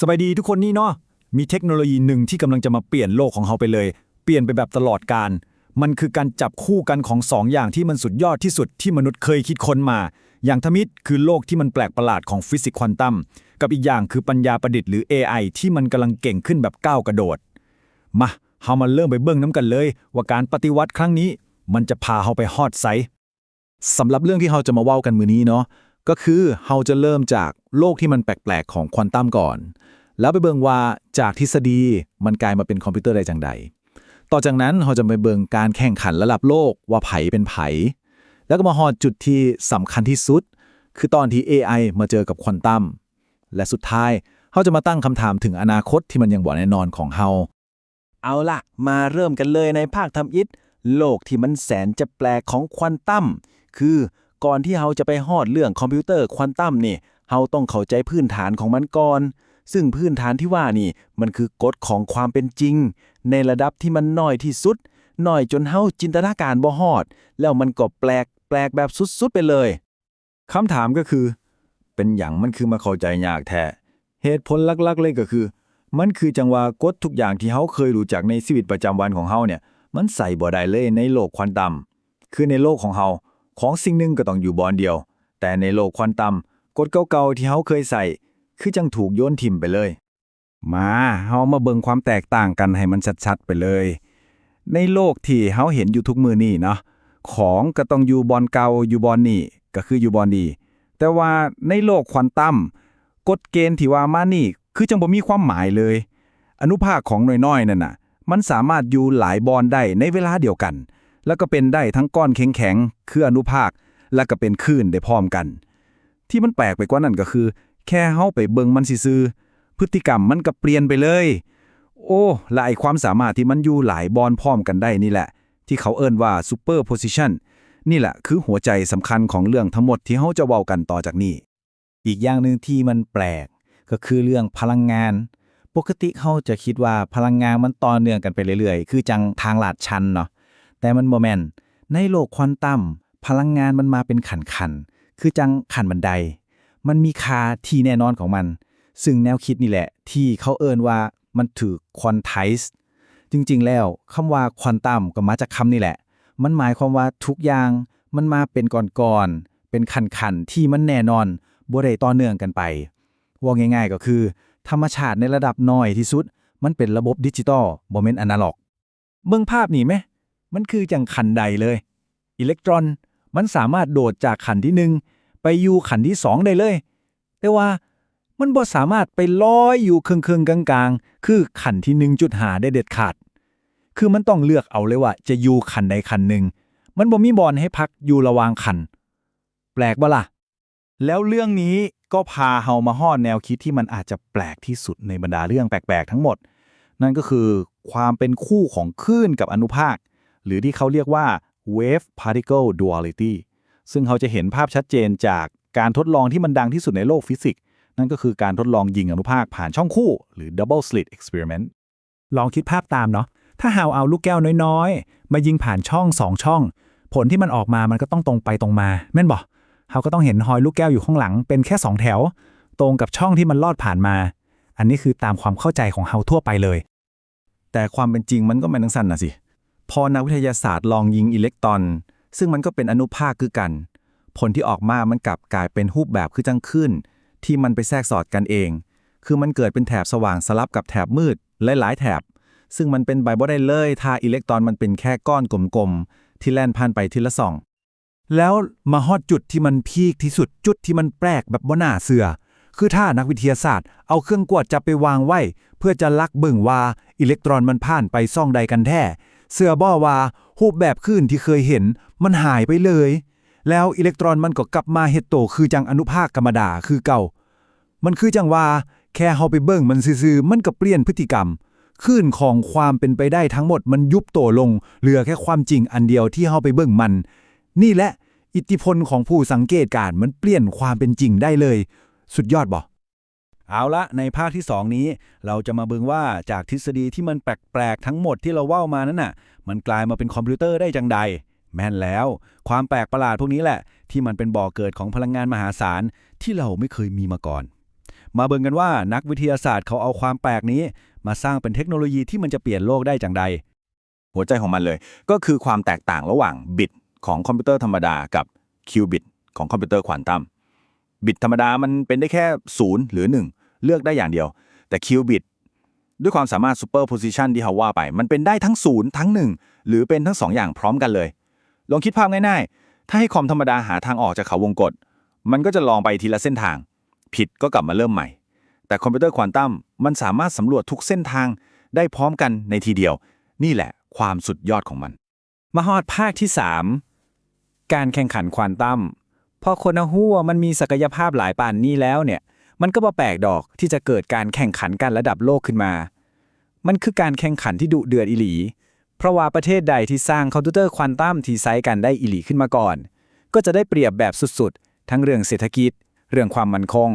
สบายดีทุกคนนี่เนาะมีเทคโนโลยีหนึ่งที่กำลังจะมาเปลี่ยนโลกของเราไปเลย เปลี่ยนไปแบบตลอดการ มันคือการจับคู่กันของสองอย่างที่มันสุดยอดที่สุดที่มนุษย์เคยคิดค้นมา อย่างทมิตคือโลกที่มันแปลกประหลาดของฟิสิกส์ควอนตัมกับอีกอย่างคือปัญญาประดิษฐ์หรือ AI ที่มันกำลังเก่งขึ้นแบบก้าวกระโดด มาเฮามาเริ่มไปเบิ่งน้ำกันเลย ว่าการปฏิวัติครั้งนี้ มันจะพาเฮาไปฮอดไซสำหรับเรื่องที่เราจะมาเว้ากันมือนี้เนาะ ก็คือเราจะเริ่มจากโลกที่มันแปลกๆของควอนตัมก่อน แล้วไปเบิงว่าจากทฤษฎีมันกลายมาเป็นคอมพิวเตอร์ได้จังใด ต่อจากนั้นเราจะไปเบิงการแข่งขันระดับโลกว่าไผเป็นไผ แล้วก็มาฮอดจุดที่สำคัญที่สุด คือตอนที่ AI มาเจอกับควอนตัมและสุดท้ายเราจะมาตั้งคำถามถึงอนาคตที่มันยังบ่แน่นอนของเราเอาล่ะมาเริ่มกันเลยในภาคทำอิฐโลกที่มันแสนจะแปลกของควอนตัมคือ ก่อนที่เราจะไปฮอดเรื่องคอมพิวเตอร์ควอนตัมนี่เราต้องเข้าใจพื้นฐานของมันก่อน ซึ่งพื้นฐานที่ว่านี่มันคือกฎของความเป็นจริง ในระดับที่มันน้อยที่สุดน้อยจนเฮาจินตนาการบ่ฮอด แล้วมันก็แปลกแปลกแบบสุดๆไปเลยคำถามก็คือ เป็นอย่างมันคือมาเข้าใจยากแท้เหตุผลหลักๆเลยก็คือ มันคือจังว่ากฎทุกอย่างที่เฮาเคยรู้จักในชีวิตประจำวันของเฮาเนี่ย มันใส่บ่ได้เลยในโลกควอนตัมคือในโลกของเฮา ของสิ่งหนึ่งก็ต้องอยู่บอนเดียว แต่ในโลกควอนตัมกฎเก่าๆที่เฮาเคยใส่ คือจังถูกโยนถิ่มไปเลย มาเฮามาเบิ่งความแตกต่างกันให้มันชัดๆไปเลย ในโลกที่เฮาเห็นอยู่ทุกมือนี่เนาะของก็ต้องอยู่บอนเก่าอยู่บอนนี่ก็คืออยู่บอนดีแต่ว่าในโลกควอนตัมกฎเกณฑ์ที่ว่ามานี่ คือจังบ่มีความหมายเลย อนุภาคของน้อยๆนั่นน่ะ มันสามารถอยู่หลายบอนได้ในเวลาเดียวกัน แล้วก็เป็นได้ทั้งก้อนแข็งๆคืออนุภาค แล้วก็เป็นคลื่นได้พร้อมกัน ที่มันแปลกไปกว่านั้นก็คือ แค่เฮาไปเบิ่งมันซื่อพฤติกรรมมันก็เปลี่ยนไปเลย โอ้และไอความสามารถที่มันอยู่หลายบอนพร้อมกันได้นี่แหละ ที่เขาเอิ้นว่า superposition นี่แหละคือหัวใจสำคัญของเรื่องทั้งหมดที่เฮาจะเว้ากันต่อจากนี้ อีกอย่างหนึ่งที่มันแปลก ก็คือเรื่องพลังงาน ปกติเขาจะคิดว่าพลังงานมันต่อเนื่องกันไปเรื่อยๆ คือจังทางลาดชันเนาะ แต่มันโมแมนในโลกควอนตัมพลังงานมันมาเป็นขันขันคือจังขันบันได มันมีคาที่แน่นอนของมัน ซึ่งแนวคิดนี่แหละ ที่เขาเอิ้นว่ามันถือควอนไทส์จริงๆ แล้วคำว่าควอนตัมก็มาจากคำนี่แหละ มันหมายความว่าทุกอย่างมันมาเป็นก่อนๆเป็นขันๆที่มันแน่นอนบ่ได้ต่อเนื่องกันไปว่าง่าย ๆ ก็คือ ธรรมชาติในระดับน้อยที่สุด มันเป็นระบบดิจิตอลบ่แม่นอนาล็อก เบิ่งภาพนี่ไหม มันคือจังขันใดเลย อิเล็กตรอนมันสามารถโดดจากขันที่หนึ่งไปอยู่ขันที่สองได้เลย แต่ว่ามันบ่สามารถไปลอยอยู่เครื่องๆกลางๆ คือขันที่1.5ได้เด็ดขาด คือมันต้องเลือกเอาเลยว่า จะอยู่ขันใดขันหนึ่ง มันบ่มีบอลให้พักอยู่ระหว่างขัน แปลกบ่ล่ะ แล้วเรื่องนี้ก็พาเฮามาฮอดแนวคิดที่มันอาจจะแปลกที่สุดในบรรดาเรื่องแปลกๆ ทั้งหมด นั่นก็คือความเป็นคู่ของคลื่นกับอนุภาค หรือที่เขาเรียกว่า wave particle duality ซึ่งเขาจะเห็นภาพชัดเจนจากการทดลองที่มันดังที่สุดในโลกฟิสิกส์นั่นก็คือการทดลองยิงอนุภาคผ่านช่องคู่ หรือ double slit experiment ลองคิดภาพตามเนาะถ้าเฮาเอาลูกแก้วน้อยๆ มายิงผ่านช่องสองช่อง ผลที่มันออกมามันก็ต้องตรงไปตรงมา แม่นบ่เฮาก็ต้องเห็นหอยลูกแก้วอยู่ข้างหลังเป็นแค่สองแถว ตรงกับช่องที่มันลอดผ่านมา อันนี้คือตามความเข้าใจของเฮาทั่วไปเลย แต่ความเป็นจริงมันก็ไม่ทั้งสั้นนะสิ พอนักวิทยาศาสตร์ลองยิงอิเล็กตรอน ซึ่งมันก็เป็นอนุภาคคือกัน ผลที่ออกมามันกลับกลายเป็นรูปแบบคือจังขึ้น ที่มันไปแทรกสอดกันเอง คือมันเกิดเป็นแถบสว่างสลับกับแถบมืดหลายๆแถบ ซึ่งมันเป็นใบบ่ได้เลยถ้าอิเล็กตรอนมันเป็นแค่ก้อนกลมๆที่แล่นผ่านไปทีละสองแล้วมาฮอดจุดที่มันพีคที่สุดจุดที่มันแปลกแบบว่าน่าเสือ คือถ้านักวิทยาศาสตร์เอาเครื่องกวดจับไปวางไว้ เพื่อจะลักเบิ่งว่าอิเล็กตรอนมันผ่านไปซ่องใดกันแท้ เสือบ่ว่ารูปแบบคลื่นที่เคยเห็น มันหายไปเลย แล้วอิเล็กตรอนมันก็กลับมาเฮ็ดโตคือจังอนุภาคธรรมดาคือเก่า มันคือจังว่าแค่เฮาไปเบิ่งมันซื่อๆมันก็เปลี่ยนพฤติกรรมคลื่นของความเป็นไปได้ทั้งหมดมันยุบโตลง เหลือแค่ความจริงอันเดียวที่เฮาไปเบิ่งมัน นี่แหละอิทธิพลของผู้สังเกตการณ์มันเปลี่ยนความเป็นจริงได้เลย สุดยอดบ่ เอาละในภาคที่ 2 นี้ เราจะมาเบิงว่าจากทฤษฎีที่มันแปลกๆทั้งหมดที่เราว้ามานั้นน่ะ มันกลายมาเป็นคอมพิวเตอร์ได้จังใด แม่นแล้ว ความแปลกประหลาดพวกนี้แหละ ที่มันเป็นบ่อเกิดของพลังงานมหาศาลที่เราไม่เคยมีมาก่อน มาเบิ่งกันว่านักวิทยาศาสตร์เขาเอาความแปลกนี้ มาสร้างเป็นเทคโนโลยีที่มันจะเปลี่ยนโลกได้จังใด หัวใจของมันเลย ก็คือความแตกต่างระหว่างบิตของคอมพิวเตอร์ธรรมดากับคิวบิตของคอมพิวเตอร์ควอนตัม บิตธรรมดามันเป็นได้แค่ 0 หรือ 1 เลือกได้อย่างเดียว แต่คิวบิตด้วยความสามารถซูเปอร์โพซิชันที่เขาว่าไป มันเป็นได้ทั้ง 0 ทั้ง 1 หรือเป็นทั้ง 2 อย่างพร้อมกันเลย ลองคิดภาพง่ายๆ ถ้าให้คอมธรรมดาหาทางออกจากเขาวงกฏมันก็จะลองไปทีละเส้นทาง ผิดก็กลับมาเริ่มใหม่ แต่คอมพิวเตอร์ควอนตัมมันสามารถสำรวจทุกเส้นทางได้พร้อมกันในทีเดียว นี่แหละ ความสุดยอดของมันมาฮอดภาคที่ 3 การแข่งขันควอนตัม พอคนหู้ว่ามันมีศักยภาพหลายป่านนี้แล้วเนี่ย มันก็บ่แปลกดอกที่จะเกิดการแข่งขันกันระดับโลกขึ้นมา มันคือการแข่งขันที่ดุเดือดอีหลี เพราะว่าประเทศใดที่สร้างคอมพิวเตอร์ควอนตัมที่ไซส์กันได้อีหลีขึ้นมาก่อน ก็จะได้เปรียบแบบสุดๆ ทั้งเรื่องเศรษฐกิจ เรื่องความมั่นคง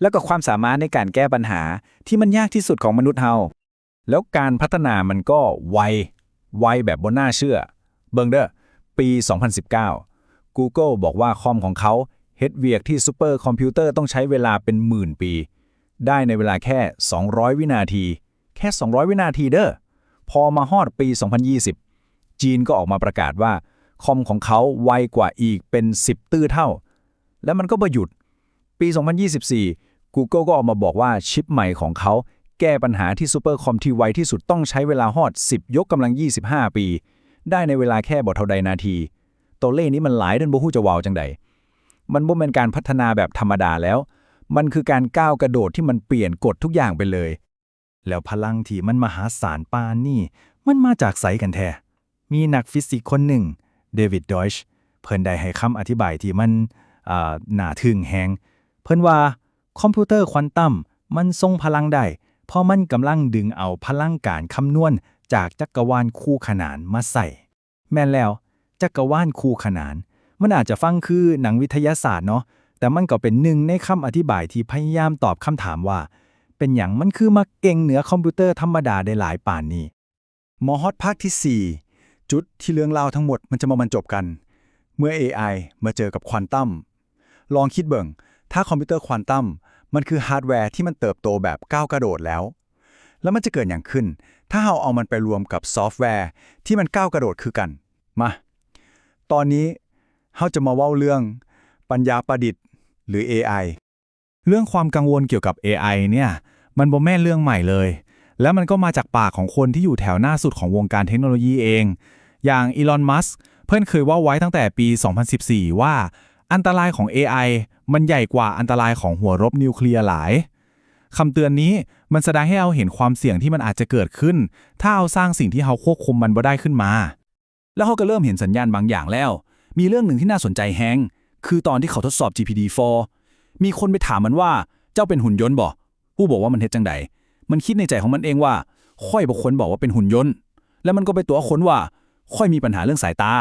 แล้วก็ความสามารถในการแก้ปัญหาที่มันยากที่สุดของมนุษย์เฮาแล้วการพัฒนามันก็ไวไวแบบบนหน่าเชื่อ เบิงเด้อปี 2019 Google บอกว่าคอมของเขาเฮดเวียกที่ซูเปอร์คอมพิวเตอร์ต้องใช้เวลาเป็นหมื่นปี ได้ในเวลาแค่ 200 วินาที แค่ 200 วินาทีเด้อพอมาฮอดปี 2020 จีนก็ออกมาประกาศว่า คอมของเขาไวกว่าอีกเป็น 10 ตื้อเท่า แล้วมันก็บ่หยุด ปี 2024 Google ก็ออกมาบอกว่าชิปใหม่ของเขา แก้ปัญหาที่ซูเปอร์คอมที่ไวที่สุดต้องใช้เวลาฮอด 10 ยกกำลัง 25 ปี ได้ในเวลาแค่บ่เท่าใดนาที ตัวเลขนี้มันหลายจนบ่ฮู้จะว้าจังใดมันบ่เป็นการพัฒนาแบบธรรมดาแล้ว มันคือการก้าวกระโดดที่มันเปลี่ยนกฎทุกอย่างไปเลย แล้วพลังที่มันมหาศาลปานนี่ มันมาจากไสกันแท้ มีนักฟิสิกส์คนหนึ่ง เดวิดดอยช์ เพิ่นได้ให้คำอธิบายที่มันอ่าน่าทึ่งแฮง เพิ่นว่าคอมพิวเตอร์ควอนตัมมันทรงพลังได้ เพราะมันกำลังดึงเอาพลังการคำนวณจากจักรวาลคู่ขนานมาใส่ แม่นแล้ว จักรวาลคู่ขนาน มันอาจจะฟังคือหนังวิทยาศาสตร์เนาะ แต่มันก็เป็นหนึ่งในคำอธิบายที่พยายามตอบคำถามว่า เป็นอย่างมันคือมาเก่งเหนือคอมพิวเตอร์ธรรมดาได้หลายป่านนี้มอฮอตภาคที่ 4 จุดที่เรื่องเล่าวทั้งหมดมันจะมาบรรจบกัน เมื่อ AI มาเจอกับควอนตัมลองคิดเบิ่ง ถ้าคอมพิวเตอร์ควอนตัมมันคือฮาร์ดแวร์ที่มันเติบโตแบบก้าวกระโดดแล้ว แล้วมันจะเกิดอย่างขึ้น ถ้าเราเอามันไปรวมกับซอฟต์แวร์ที่มันก้าวกระโดดคือกัน มา ตอนนี้เราจะมาเว้าเรื่องปัญญาประดิษฐ์ หรือ AI เรื่องความกังวลเกี่ยวกับ AI เนี่ย มันบ่แม่นเรื่องใหม่เลย แล้วมันก็มาจากปากของคนที่อยู่แถวหน้าสุดของวงการเทคโนโลยีเอง อย่างอีลอนมัสก์เพิ่อนเคยว่าไว้ตั้งแต่ปี 2014 ว่า อันตรายของ AI มันใหญ่กว่าอันตรายของหัวรบนิวเคลียร์หลายคำเตือนนี้มันแสดงให้เราเห็นความเสี่ยงที่มันอาจจะเกิดขึ้น ถ้าเอาสร้างสิ่งที่เราควบคุมมันบ่ได้ขึ้นมา แล้วเขาก็เริ่มเห็นสัญญาณบางอย่างแล้ว มีเรื่องหนึ่งที่น่าสนใจแฮงคือตอนที่เขาทดสอบ GPT-4 มีคนไปถามมันว่าเจ้าเป็นหุ่นยนต์บ่ผู้บอกว่ามันเฮ็ดจังใดมันคิดในใจของมันเองว่า ค่อยบอกคนบอกว่าเป็นหุ่นยนต์ แล้วมันก็ไปตัวคนว่า ค่อยมีปัญหาเรื่องสายตา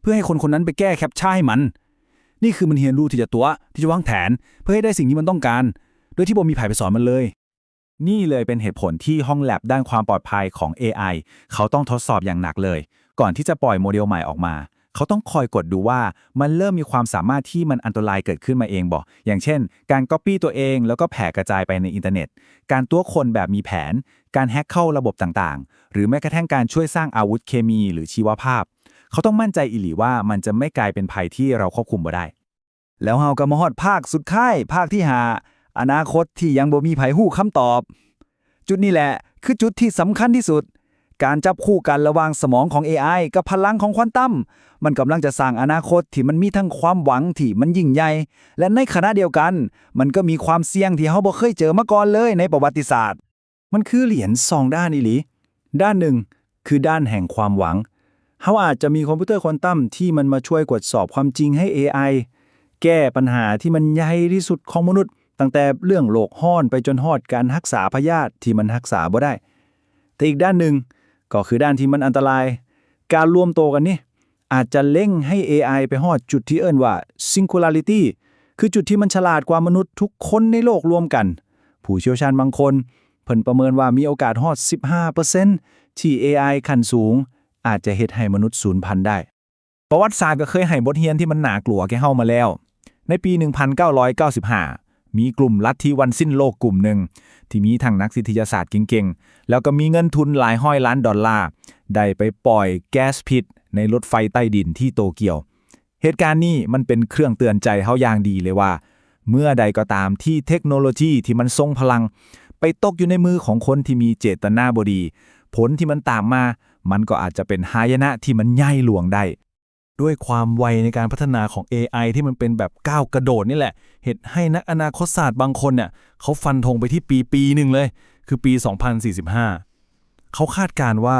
เพื่อให้คนคนนั้นไปแก้แคปชั่นให้มัน นี่คือมันเรียนรู้ที่จะตัวที่จะวางแผนเพื่อให้ได้สิ่งที่มันต้องการ โดยที่บ่มีไผไปสอนมันเลย นี่เลยเป็นเหตุผลที่ห้องแลบด้านความปลอดภัยของ AI เขาต้องทดสอบอย่างหนักเลย ก่อนที่จะปล่อยโมเดลใหม่ออกมา เขาต้องคอยกดดูว่ามันเริ่มมีความสามารถที่มันอันตรายเกิดขึ้นมาเองบอกอย่างเช่น การก๊อปปี้ตัวเองแล้วก็แผ่กระจายไปในอินเทอร์เน็ต การตัวคนแบบมีแผน การแฮ็กเข้าระบบต่างๆ หรือแม้กระทั่งการช่วยสร้างอาวุธเคมีหรือชีวภาพ เขาต้องมั่นใจอีหลีว่ามันจะไม่กลายเป็นภัยที่เราควบคุมบ่ได้ แล้วเฮาก็มอดภาคสุดท้ายภาคที่หาอนาคตที่ยังบ่มีไผฮู้คำตอบ จุดนี้แหละ คือจุดที่สำคัญที่สุด การจับคู่กันระหว่างสมองของ AI กับพลังของควอนตัม มันกำลังจะสร้างอนาคตที่มันมีทั้งความหวังที่มันยิ่งใหญ่ และในขณะเดียวกัน มันก็มีความเสี่ยงที่เฮาบ่เคยเจอมาก่อนเลยในประวัติศาสตร์ มันคือเหรียญสองด้านอีหลี ด้านหนึ่งคือด้านแห่งความหวังเฮาอาจจะมีคอมพิวเตอร์ควอนตัมที่มันมาช่วยกดสอบความจริงให้ AI แก้ปัญหาที่มันใหญ่ที่สุดของมนุษย์ ตั้งแต่เรื่องโลกห้อนไปจนฮอดการรักษาพยาธิที่มันรักษาบ่ได้ แต่อีกด้านหนึ่ง ก็คือด้านที่มันอันตราย การรวมโตวกันนี่อาจจะเล่งให้ AI ไปฮอดจุดที่เอิ้นว่า singularity คือจุดที่มันฉลาดกว่ามนุษย์ทุกคนในโลกรวมกัน ผู้เชี่ยวชาญบางคน เพิ่นประเมินว่ามีโอกาสฮอด 15%ที่ AI ขั้นสูง อาจจะเฮ็ดให้มนุษย์สูญพันธุ์ได้ ประวัติศาสตร์ก็เคยให้บทเรียนที่มันหนากลัวแก่เฮามาแล้ว ในปี 1995 มีกลุ่มลัทธิวันสิ้นโลกกลุ่มหนึ่ง ที่มีทั้งนักวิทยาศาสตร์เก่งๆ แล้วก็มีเงินทุนหลายห้อยล้านดอลลาร์ ได้ไปปล่อยแก๊สพิษในรถไฟใต้ดินที่โตเกียว เหตุการณ์นี้มันเป็นเครื่องเตือนใจเฮาอย่างดีเลยว่า เมื่อใดก็ตามที่เทคโนโลยีที่มันทรงพลัง ไปตกอยู่ในมือของคนที่มีเจตนาบดี ผลที่มันตามมา มันก็อาจจะเป็นหายนะที่มันใหญ่หลวงได้ ด้วยความไวในการพัฒนาของ AI ที่มันเป็นแบบก้าวกระโดดนี่แหละ เหตุให้นักอนาคตศาสตร์บางคนเนี่ยเขาฟันธงไปที่ปีปีหนึ่งเลย คือปี 2045 เขาคาดการณ์ว่า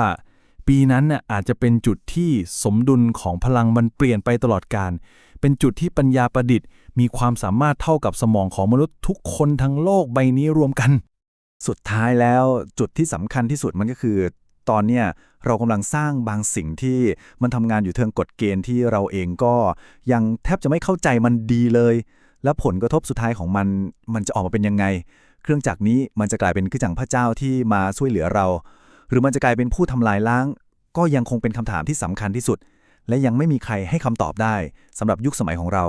ปีนั้นน่ะอาจจะเป็นจุดที่สมดุลของพลังมันเปลี่ยนไปตลอดการ เป็นจุดที่ปัญญาประดิษฐ์ มีความสามารถเท่ากับสมองของมนุษย์ทุกคนทั้งโลกใบนี้รวมกัน สุดท้ายแล้วจุดที่สำคัญที่สุดมันก็คือ ตอนเนี้ยเรากำลังสร้างบางสิ่งที่มันทำงานอยู่เทิงกฎเกณฑ์ที่เราเองก็ยังแทบจะไม่เข้าใจมันดีเลย แล้วผลกระทบสุดท้ายของมันมันจะออกมาเป็นยังไง เครื่องจักรนี้มันจะกลายเป็นคือจังพระเจ้าที่มาช่วยเหลือเรา หรือมันจะกลายเป็นผู้ทำลายล้าง ก็ยังคงเป็นคำถามที่สำคัญที่สุด และยังไม่มีใครให้คำตอบได้สำหรับยุคสมัยของเรา